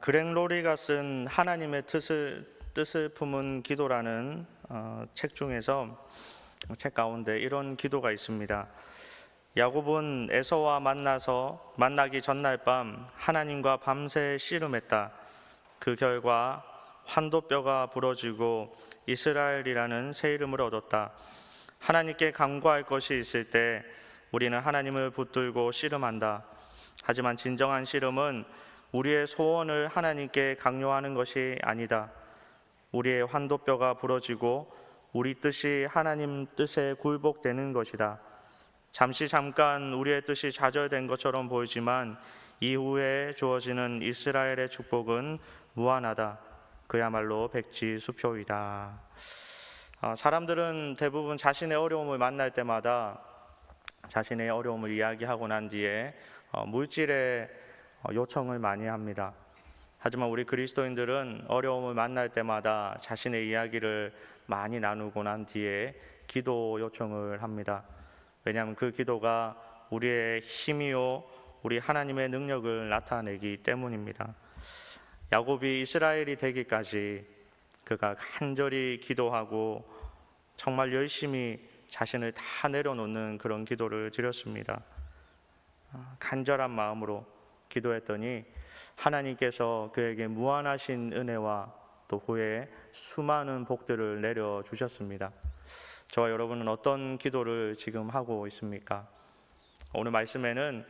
그렉 로리가 쓴 하나님의 뜻을 뜻을 품은 기도라는 어, 책 중에서 책 가운데 이런 기도가 있습니다. 야곱은 에서와 만나서 만나기 전날 밤 하나님과 밤새 씨름했다. 그 결과 환도뼈가 부러지고 이스라엘이라는 새 이름을 얻었다. 하나님께 간구할 것이 있을 때 우리는 하나님을 붙들고 씨름한다. 하지만 진정한 씨름은 우리의 소원을 하나님께 강요하는 것이 아니다. 우리의 환도뼈가 부러지고 우리 뜻이 하나님 뜻에 굴복되는 것이다. 잠시 잠깐 우리의 뜻이 좌절된 것처럼 보이지만 이후에 주어지는 이스라엘의 축복은 무한하다. 그야말로 백지 수표이다. 아, 사람들은 대부분 자신의 어려움을 만날 때마다 자신의 어려움을 이야기하고 난 뒤에 어, 물질의 어, 요청을 많이 합니다. 하지만 우리 그리스도인들은 어려움을 만날 때마다 자신의 이야기를 많이 나누고 난 뒤에 기도 요청을 합니다. 왜냐하면 그 기도가 우리의 힘이요, 우리 하나님의 능력을 나타내기 때문입니다. 야곱이 이스라엘이 되기까지 그가 간절히 기도하고 정말 열심히 자신을 다 내려놓는 그런 기도를 드렸습니다. 아, 간절한 마음으로 기도했더니 하나님께서 그에게 무한하신 은혜와 또 후에 수많은 복들을 내려 주셨습니다. 저와 여러분은 어떤 기도를 지금 하고 있습니까? 오늘 말씀에는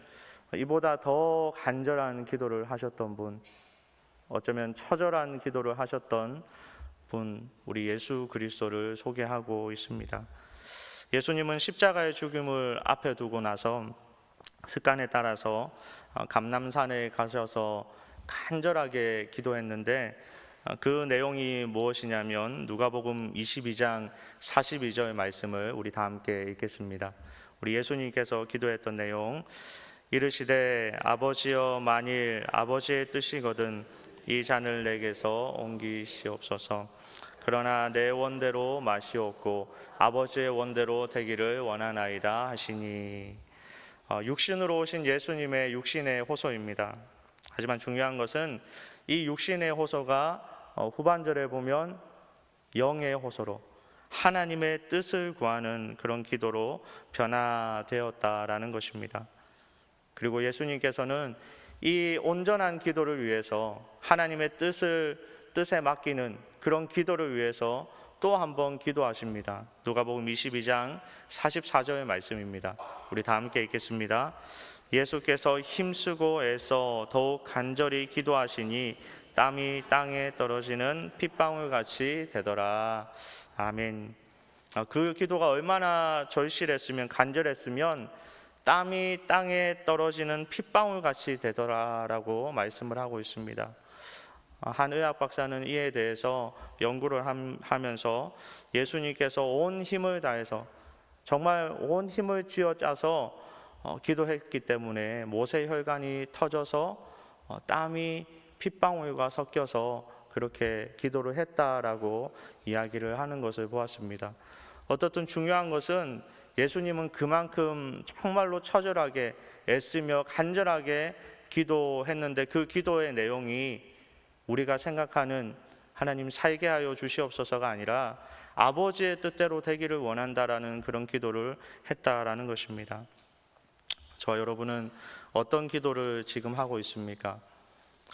이보다 더 간절한 기도를 하셨던 분, 어쩌면 처절한 기도를 하셨던 분, 우리 예수 그리스도를 소개하고 있습니다. 예수님은 십자가의 죽음을 앞에 두고 나서 습관에 따라서 어, 감남산에 가셔서 간절하게 기도했는데 어, 그 내용이 무엇이냐면 누가복음 22장 42절 말씀을 우리 다 함께 읽겠습니다. 우리 예수님께서 기도했던 내용 이르시되 아버지여 만일 아버지의 뜻이거든 이 잔을 내게서 옮기시옵소서 그러나 내 원대로 마시옵고 아버지의 원대로 되기를 원하나이다 하시니 어, 육신으로 오신 예수님의 육신의 호소입니다. 하지만 중요한 것은 이 육신의 호소가 어, 후반절에 보면 영의 호소로 하나님의 뜻을 구하는 그런 기도로 변화되었다라는 것입니다. 그리고 예수님께서는 이 온전한 기도를 위해서 하나님의 뜻을 뜻에 맡기는 그런 기도를 위해서 또 한번 기도하십니다. 누가복음 22장 44절의 말씀입니다. 우리 다 함께 읽겠습니다. 예수께서 힘쓰고 애써 더욱 간절히 기도하시니 땀이 땅에 떨어지는 핏방울 같이 되더라. 아멘. 아, 그 기도가 얼마나 절실했으면 간절했으면 땀이 땅에 떨어지는 핏방울 같이 되더라라고 말씀을 하고 있습니다. 아, 한 의학 박사는 이에 대해서 연구를 하면서 예수님께서 온 힘을 다해서 정말 온 힘을 쥐어짜서 어, 기도했기 때문에 모세 혈관이 터져서 어, 땀이 핏방울과 섞여서 그렇게 기도를 했다라고 이야기를 하는 것을 보았습니다. 어떻든 중요한 것은 예수님은 그만큼 정말로 처절하게 애쓰며 간절하게 기도했는데 그 기도의 내용이 우리가 생각하는 하나님 살게 하여 주시옵소서가 아니라 아버지의 뜻대로 되기를 원한다라는 그런 기도를 했다라는 것입니다. 저 여러분은 어떤 기도를 지금 하고 있습니까?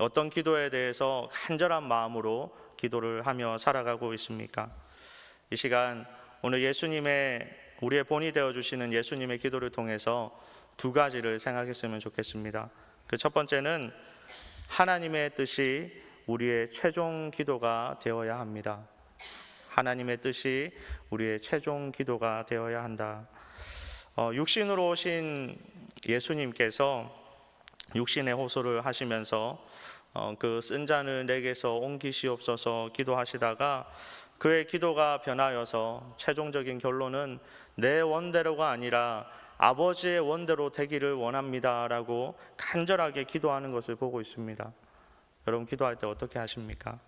어떤 기도에 대해서 간절한 마음으로 기도를 하며 살아가고 있습니까? 이 시간 오늘 예수님의 우리의 본이 되어 주시는 예수님의 기도를 통해서 두 가지를 생각했으면 좋겠습니다. 그 첫 번째는 하나님의 뜻이 우리의 최종 기도가 되어야 합니다. 하나님의 뜻이 우리의 최종 기도가 되어야 한다. 어, 육신으로 오신 예수님께서 육신의 호소를 하시면서 어, 그쓴 잔을 내게서 옮기시옵소서 기도하시다가 그의 기도가 변하여서 최종적인 결론은 내 원대로가 아니라 아버지의 원대로 되기를 원합니다라고 간절하게 기도하는 것을 보고 있습니다. 여러분 기도할 때 어떻게 하십니까?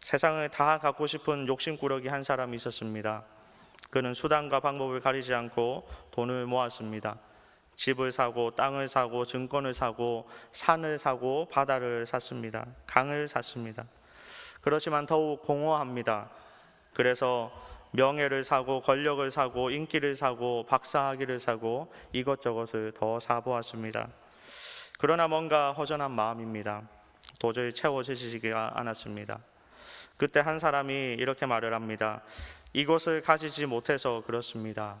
세상을 다 갖고 싶은 욕심꾸러기 한 사람이 있었습니다. 그는 수단과 방법을 가리지 않고 돈을 모았습니다. 집을 사고 땅을 사고 증권을 사고 산을 사고 바다를 샀습니다. 강을 샀습니다. 그렇지만 더욱 공허합니다. 그래서 명예를 사고 권력을 사고 인기를 사고 박사학위를 사고 이것저것을 더 사보았습니다. 그러나 뭔가 허전한 마음입니다. 도저히 채워지지가 않았습니다. 그때 한 사람이 이렇게 말을 합니다. 이것을 가지지 못해서 그렇습니다.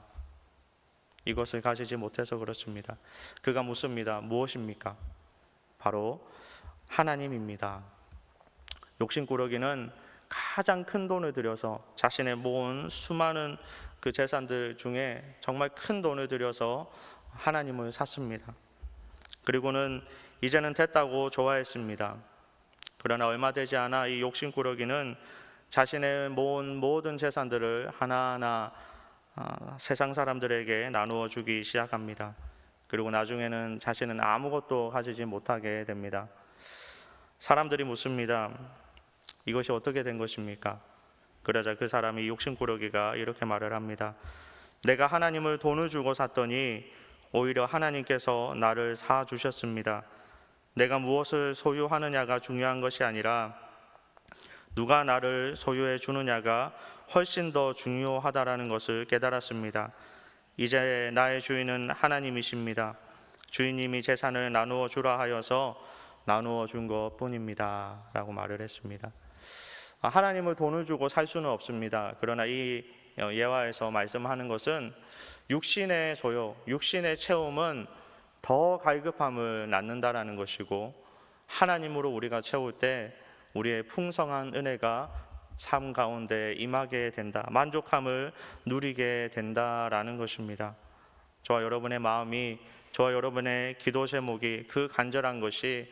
이것을 가지지 못해서 그렇습니다. 그가 묻습니다. 무엇입니까? 바로 하나님입니다. 욕심꾸러기는 가장 큰 돈을 들여서 자신의 모은 수많은 그 재산들 중에 정말 큰 돈을 들여서 하나님을 샀습니다. 그리고는 이제는 됐다고 좋아했습니다. 그러나 얼마 되지 않아 이 욕심꾸러기는 자신의 모은 모든 재산들을 하나하나 아, 세상 사람들에게 나누어 주기 시작합니다. 그리고 나중에는 자신은 아무것도 가지지 못하게 됩니다. 사람들이 묻습니다. 이것이 어떻게 된 것입니까? 그러자 그 사람이 욕심꾸러기가 이렇게 말을 합니다. 내가 하나님을 돈을 주고 샀더니 오히려 하나님께서 나를 사 주셨습니다. 내가 무엇을 소유하느냐가 중요한 것이 아니라 누가 나를 소유해 주느냐가 훨씬 더 중요하다라는 것을 깨달았습니다. 이제 나의 주인은 하나님이십니다. 주인님이 재산을 나누어 주라 하여서 나누어 준 것뿐입니다. 라고 말을 했습니다. 아, 하나님을 돈을 주고 살 수는 없습니다. 그러나 이 예화에서 말씀하는 것은 육신의 소요, 육신의 체험은 더 갈급함을 낳는다라는 것이고 하나님으로 우리가 채울 때 우리의 풍성한 은혜가 삶 가운데 임하게 된다. 만족함을 누리게 된다라는 것입니다. 저와 여러분의 마음이 저와 여러분의 기도 제목이 그 간절한 것이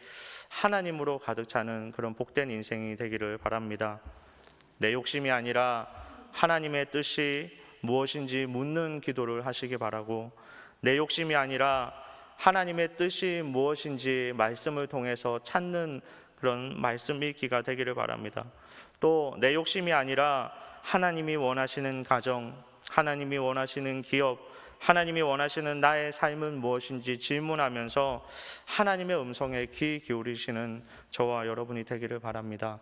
하나님으로 가득 차는 그런 복된 인생이 되기를 바랍니다. 내 욕심이 아니라 하나님의 뜻이 무엇인지 묻는 기도를 하시기 바라고 내 욕심이 아니라 하나님의 뜻이 무엇인지 말씀을 통해서 찾는 그런 말씀 읽기가 되기를 바랍니다. 또 내 욕심이 아니라 하나님이 원하시는 가정, 하나님이 원하시는 기업, 하나님이 원하시는 나의 삶은 무엇인지 질문하면서 하나님의 음성에 귀 기울이시는 저와 여러분이 되기를 바랍니다.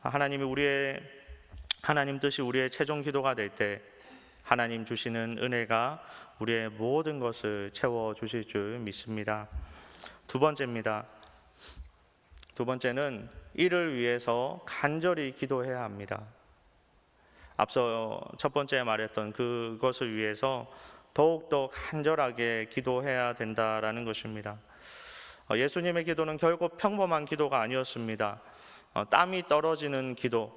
하나님이 우리의 하나님 뜻이 우리의 최종 기도가 될 때 하나님 주시는 은혜가 우리의 모든 것을 채워 주실 줄 믿습니다. 두 번째입니다. 두 번째는 이를 위해서 간절히 기도해야 합니다. 앞서 첫 번째 말했던 그것을 위해서 더욱더 간절하게 기도해야 된다라는 것입니다. 어, 예수님의 기도는 결국 평범한 기도가 아니었습니다. 어, 땀이 떨어지는 기도.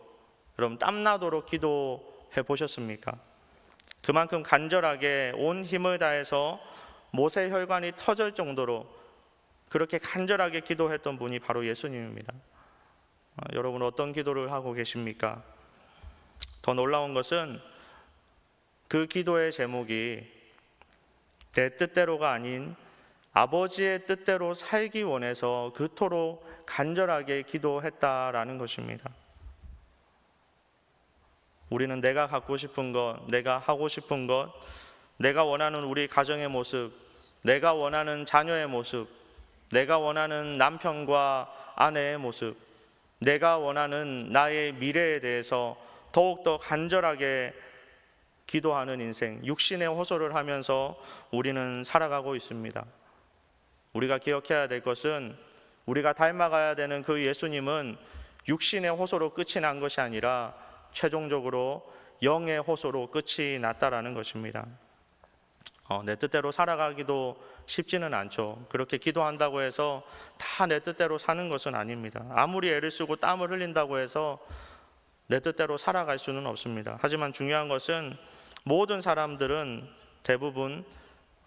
여러분 땀 나도록 기도해 보셨습니까? 그만큼 간절하게 온 힘을 다해서 모세 혈관이 터질 정도로 그렇게 간절하게 기도했던 분이 바로 예수님입니다. 어, 여러분 어떤 기도를 하고 계십니까? 더 놀라운 것은 그 기도의 제목이 내 뜻대로가 아닌 아버지의 뜻대로 살기 원해서 그토록 간절하게 기도했다라는 것입니다. 우리는 내가 갖고 싶은 것, 내가 하고 싶은 것, 내가 원하는 우리 가정의 모습, 내가 원하는 자녀의 모습, 내가 원하는 남편과 아내의 모습, 내가 원하는 나의 미래에 대해서 더욱더 간절하게 기도하는 인생, 육신의 호소를 하면서 우리는 살아가고 있습니다. 우리가 기억해야 될 것은 우리가 닮아가야 되는 그 예수님은 육신의 호소로 끝이 난 것이 아니라 최종적으로 영의 호소로 끝이 났다라는 것입니다. 어, 내 뜻대로 살아가기도 쉽지는 않죠. 그렇게 기도한다고 해서 다 내 뜻대로 사는 것은 아닙니다. 아무리 애를 쓰고 땀을 흘린다고 해서 내 뜻대로 살아갈 수는 없습니다. 하지만 중요한 것은 모든 사람들은 대부분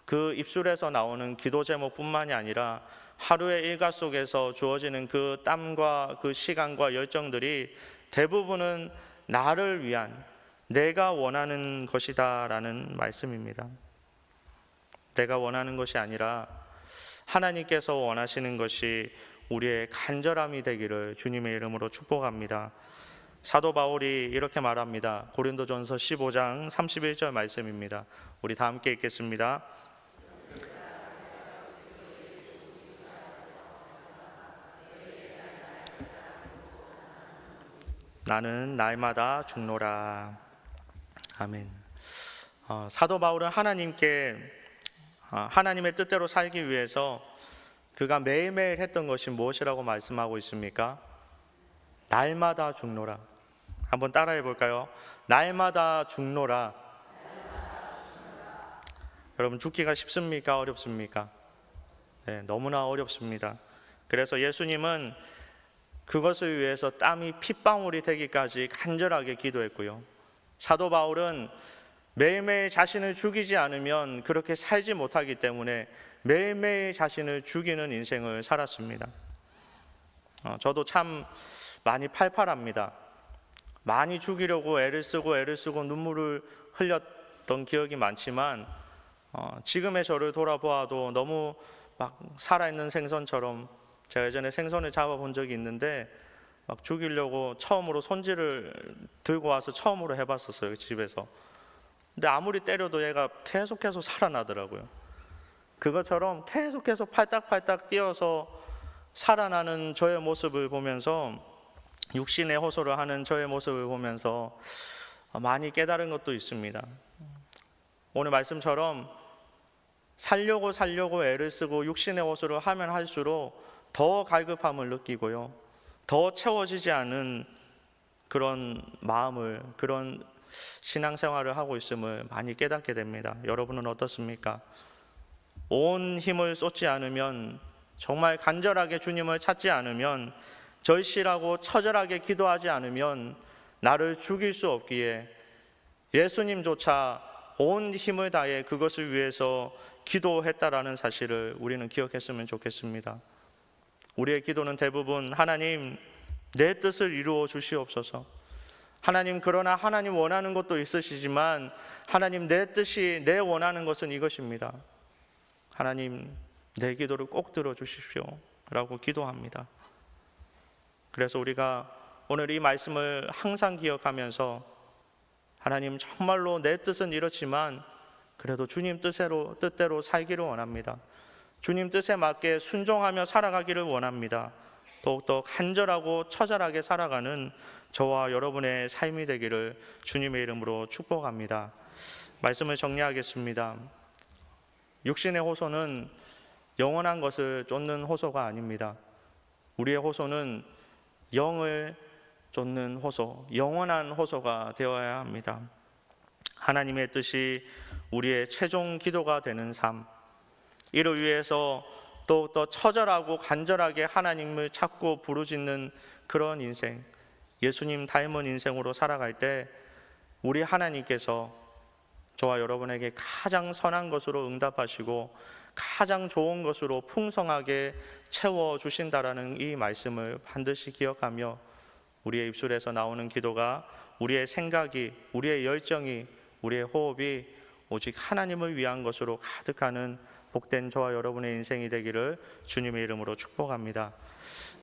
그 입술에서 나오는 기도 제목뿐만이 아니라 하루의 일과 속에서 주어지는 그 땀과 그 시간과 열정들이 대부분은 나를 위한 내가 원하는 것이다라는 말씀입니다. 내가 원하는 것이 아니라 하나님께서 원하시는 것이 우리의 간절함이 되기를 주님의 이름으로 축복합니다. 사도 바울이 이렇게 말합니다. 고린도전서 15장 31절 말씀입니다. 우리 다 함께 읽겠습니다. 나는 날마다 죽노라. 아멘. 어, 사도 바울은 하나님께 어, 하나님의 뜻대로 살기 위해서 그가 매일매일 했던 것이 무엇이라고 말씀하고 있습니까? 날마다 죽노라. 한번 따라해 볼까요? 날마다 죽노라. 여러분 죽기가 쉽습니까? 어렵습니까? 네, 너무나 어렵습니다. 그래서 예수님은 그것을 위해서 땀이 핏방울이 되기까지 간절하게 기도했고요. 사도 바울은 매일매일 자신을 죽이지 않으면 그렇게 살지 못하기 때문에 매일매일 자신을 죽이는 인생을 살았습니다. 어, 저도 참 많이 팔팔합니다. 많이 죽이려고 애를 쓰고 애를 쓰고 눈물을 흘렸던 기억이 많지만 어, 지금의 저를 돌아보아도 너무 막 살아있는 생선처럼 제가 예전에 생선을 잡아본 적이 있는데 막 죽이려고 처음으로 손질을 들고 와서 처음으로 해봤었어요 집에서. 근데 아무리 때려도 얘가 계속해서 살아나더라고요. 그것처럼 계속해서 팔딱팔딱 뛰어서 살아나는 저의 모습을 보면서 육신의 호소를 하는 저의 모습을 보면서 많이 깨달은 것도 있습니다. 오늘 말씀처럼 살려고 살려고 애를 쓰고 육신의 호소를 하면 할수록 더 갈급함을 느끼고요. 더 채워지지 않은 그런 마음을 그런 신앙생활을 하고 있음을 많이 깨닫게 됩니다. 여러분은 어떻습니까? 온 힘을 쏟지 않으면 정말 간절하게 주님을 찾지 않으면 절실하고 처절하게 기도하지 않으면 나를 죽일 수 없기에 예수님조차 온 힘을 다해 그것을 위해서 기도했다라는 사실을 우리는 기억했으면 좋겠습니다. 우리의 기도는 대부분 하나님 내 뜻을 이루어 주시옵소서. 하나님 그러나 하나님 원하는 것도 있으시지만 하나님 내 뜻이 내 원하는 것은 이것입니다. 하나님 내 기도를 꼭 들어 주십시오라고 기도합니다. 그래서 우리가 오늘 이 말씀을 항상 기억하면서 하나님 정말로 내 뜻은 이렇지만 그래도 주님 뜻대로 뜻대로 살기를 원합니다. 주님 뜻에 맞게 순종하며 살아가기를 원합니다. 더욱더 간절하고 처절하게 살아가는 저와 여러분의 삶이 되기를 주님의 이름으로 축복합니다. 말씀을 정리하겠습니다. 육신의 호소는 영원한 것을 쫓는 호소가 아닙니다. 우리의 호소는 영을 쫓는 호소, 영원한 호소가 되어야 합니다. 하나님의 뜻이 우리의 최종 기도가 되는 삶, 이를 위해서 더욱더 처절하고 간절하게 하나님을 찾고 부르짖는 그런 인생, 예수님 닮은 인생으로 살아갈 때 우리 하나님께서 저와 여러분에게 가장 선한 것으로 응답하시고 가장 좋은 것으로 풍성하게 채워 주신다라는 이 말씀을 반드시 기억하며 우리의 입술에서 나오는 기도가 우리의 생각이 우리의 열정이 우리의 호흡이 오직 하나님을 위한 것으로 가득하는 복된 저와 여러분의 인생이 되기를 주님의 이름으로 축복합니다.